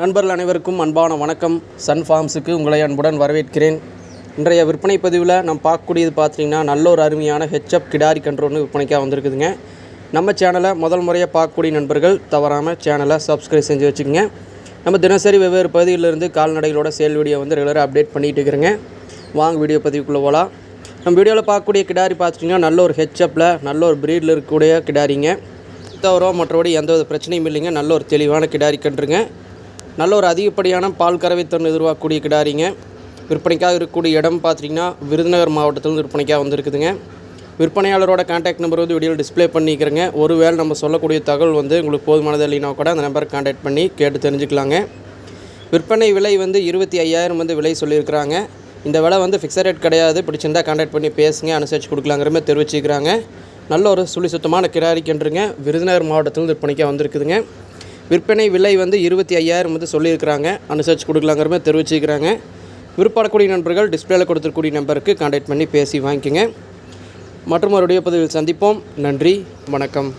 நண்பர்கள் அனைவருக்கும் அன்பான வணக்கம். சன் ஃபார்ம்ஸுக்கு உங்களை அன்புடன் வரவேற்கிறேன். இன்றைய விற்பனை பதிவில் நம்ம பார்க்கக்கூடியது பார்த்தீங்கன்னா நல்ல ஒரு அருமையான ஹெச்எப் கிடாரி கண்ட்ரோல்னு விற்பனைக்காக வந்திருக்குதுங்க. நம்ம சேனலை முதல் முறையாக பார்க்கக்கூடிய நண்பர்கள் தவறாமல் சேனலை சப்ஸ்கிரைப் செஞ்சு வச்சுக்கோங்க. நம்ம தினசரி வெவ்வேறு பகுதியிலிருந்து கால்நடைகளோட சேல் வீடியோ வந்து ரெகுலராக அப்டேட் பண்ணிகிட்டு இருக்கிறேங்க. வாங்க வீடியோ பதிவுக்குள்ளே போகலாம் நம்ம வீடியோவில் பார்க்கக்கூடிய கிடாரி பார்த்துட்டிங்கன்னா நல்ல ஒரு ஹெச்எப்பில் நல்ல ஒரு ப்ரீடில் இருக்கக்கூடிய கிடாரிங்க. தவிர மற்றபடி எந்த வித பிரச்சனையும் இல்லைங்க. நல்ல ஒரு தெளிவான கிடாரி கன்றுங்க. நல்ல ஒரு அதிகப்படியான பால் கறவை திறன் எதிர்பார்க்கக்கூடிய கிடாரிங்க. விற்பனைக்காக இருக்கக்கூடிய இடம் பார்த்திங்கன்னா விருதுநகர் மாவட்டத்திலிருந்து விற்பனைக்காக வந்திருக்குதுங்க. விற்பனையாளரோட கான்டாக்ட் நம்பர் வந்து வீடியோவில் டிஸ்ப்ளே பண்ணிக்கிறேங்க. ஒருவேளை நம்ம சொல்லக்கூடிய தகவல் வந்து உங்களுக்கு போதுமானது இல்லைனா கூட அந்த நம்பரை கான்டாக்ட் பண்ணி கேட்டு தெரிஞ்சுக்கலாங்க. விற்பனை விலை வந்து இருபத்தி ஐயாயிரம் வந்து விலை சொல்லியிருக்கிறாங்க. இந்த விலை வந்து ஃபிக்ஸட் ரேட் கிடையாது. பிடிச்சிருந்தால் கான்டாக்ட் பண்ணி பேசுங்க அனுசரித்து கொடுக்கலாங்கிற மாதிரி தெரிவிச்சுக்கிறாங்க. நல்ல ஒரு சுழி சுத்தமான கிராரிக்கன்றுங்க விருதுநகர் மாவட்டத்திலிருந்து விற்பனைக்காக வந்திருக்குதுங்க. விற்பனை விலை வந்து இருபத்தி ஐயாயிரம் வந்து சொல்லியிருக்கிறாங்க. அனுசரித்து கொடுக்கலாங்கிற மாதிரி தெரிவிச்சிருக்கிறாங்க. விருப்பப்படக்கூடிய நண்பர்கள் டிஸ்பிளேல கொடுத்துருக்கூடிய நம்பருக்கு கான்டாக்ட் பண்ணி பேசி வாங்கிக்கோங்க. மற்றும் மறுபடியும் பதிவில் சந்திப்போம். நன்றி. வணக்கம்.